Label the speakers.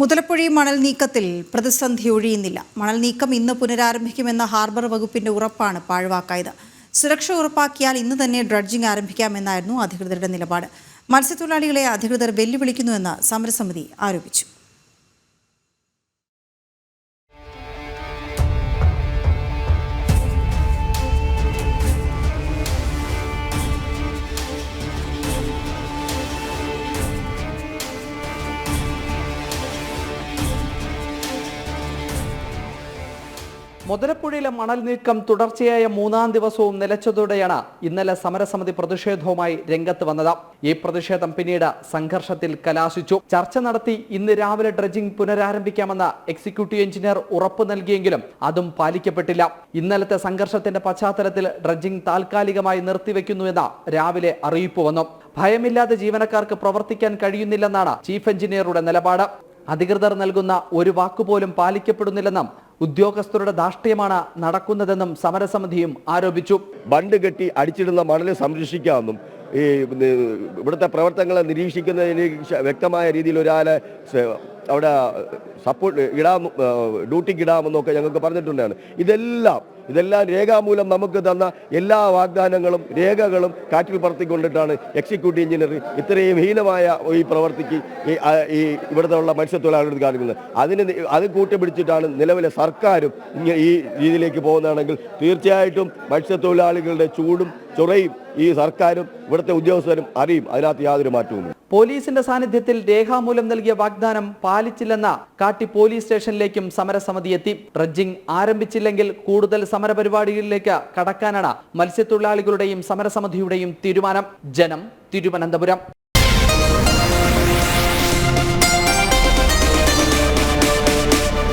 Speaker 1: മുതലപ്പുഴി മണൽ നീക്കത്തിൽ പ്രതിസന്ധി ഒഴിയുന്നില്ല. മണൽ നീക്കം ഇന്ന് പുനരാരംഭിക്കുമെന്ന ഹാർബർ വകുപ്പിന്റെ ഉറപ്പാണ് പാഴ്വാക്കായത്. സുരക്ഷ ഉറപ്പാക്കിയാൽ ഇന്ന് തന്നെ ഡ്രഡ്ജിംഗ് ആരംഭിക്കാമെന്നായിരുന്നു അധികൃതരുടെ നിലപാട്. മത്സ്യത്തൊഴിലാളികളെ അധികൃതർ വെല്ലുവിളിക്കുന്നുവെന്ന് സമരസമിതി ആരോപിച്ചു.
Speaker 2: മുതലപ്പുഴയിലെ മണൽ നീക്കം തുടർച്ചയായ മൂന്നാം ദിവസവും നിലച്ചതോടെയാണ് ഇന്നലെ സമരസമിതി പ്രതിഷേധവുമായി രംഗത്ത് വന്നത്. ഈ പ്രതിഷേധം പിന്നീട് സംഘർഷത്തിൽ കലാശിച്ചു. ചർച്ച നടത്തി ഇന്ന് രാവിലെ ഡ്രഡ്ജിംഗ് പുനരാരംഭിക്കാമെന്ന് എക്സിക്യൂട്ടീവ് എഞ്ചിനീയർ ഉറപ്പു നൽകിയെങ്കിലും അതും പാലിക്കപ്പെട്ടില്ല. ഇന്നലത്തെ സംഘർഷത്തിന്റെ പശ്ചാത്തലത്തിൽ ഡ്രഡ്ജിംഗ് താൽക്കാലികമായി നിർത്തിവെക്കുന്നുവെന്ന് രാവിലെ അറിയിപ്പ് വന്നു. ഭയമില്ലാതെ ജീവനക്കാർക്ക് പ്രവർത്തിക്കാൻ കഴിയുന്നില്ലെന്നാണ് ചീഫ് എഞ്ചിനീയറുടെ നിലപാട്. അധികൃതർ നൽകുന്ന ഒരു വാക്കുപോലും പാലിക്കപ്പെടുന്നില്ലെന്നും ഉദ്യോഗസ്ഥരുടെ ധാഷ്ട്യമാണ് നടക്കുന്നതെന്നും സമരസമിതിയും ആരോപിച്ചു.
Speaker 3: ബണ്ട് കെട്ടി അടിച്ചിടുന്ന മണൽ സംരക്ഷിക്കാമെന്നും ഈ ഇവിടുത്തെ പ്രവർത്തനങ്ങളെ നിരീക്ഷിക്കുന്നതിന് വ്യക്തമായ രീതിയിൽ ഒരാളെ അവിടെ സപ്പോർട്ട് ഇടാം ഡ്യൂട്ടിക്ക് ഇടാമെന്നൊക്കെ ഞങ്ങൾക്ക് പറഞ്ഞിട്ടുണ്ടാണ് ഇതെല്ലാം ഇതെല്ലാം രേഖാമൂലം നമുക്ക് തന്ന എല്ലാ വാഗ്ദാനങ്ങളും രേഖകളും കാറ്റിൽ പറത്തിക്കൊണ്ടിട്ടാണ് എക്സിക്യൂട്ടീവ് എഞ്ചിനീയർ ഇത്രയും ഹീനമായ ഈ പ്രവർത്തിക്ക് ഈ ഇവിടുത്തെ ഉള്ള മത്സ്യത്തൊഴിലാളികൾ കാണിക്കുന്നത്. അതിന് അത് കൂട്ടിപ്പിടിച്ചിട്ടാണ് നിലവിലെ സർക്കാരും ഇങ്ങനെ ഈ രീതിയിലേക്ക് പോകുന്നതാണെങ്കിൽ തീർച്ചയായിട്ടും മത്സ്യത്തൊഴിലാളികളുടെ ചൂടും ചൊറയും ഈ സർക്കാരും ഇവിടുത്തെ ഉദ്യോഗസ്ഥരും അറിയും. അതിനകത്ത് യാതൊരു മാറ്റവുമില്ല.
Speaker 2: പോലീസിന്റെ സാന്നിധ്യത്തിൽ രേഖാമൂലം നൽകിയ വാഗ്ദാനം പാലിച്ചില്ലെന്ന കാട്ടി പോലീസ് സ്റ്റേഷനിലേക്കും സമരസമിതി എത്തി. ഡ്രഡ്ജിംഗ് ആരംഭിച്ചില്ലെങ്കിൽ കൂടുതൽ സമരപരിപാടികളിലേക്ക് കടക്കാനാണ് മത്സ്യത്തൊഴിലാളികളുടെയും സമരസമിതിയുടെയും തീരുമാനം. ജനം തിരുവനന്തപുരം.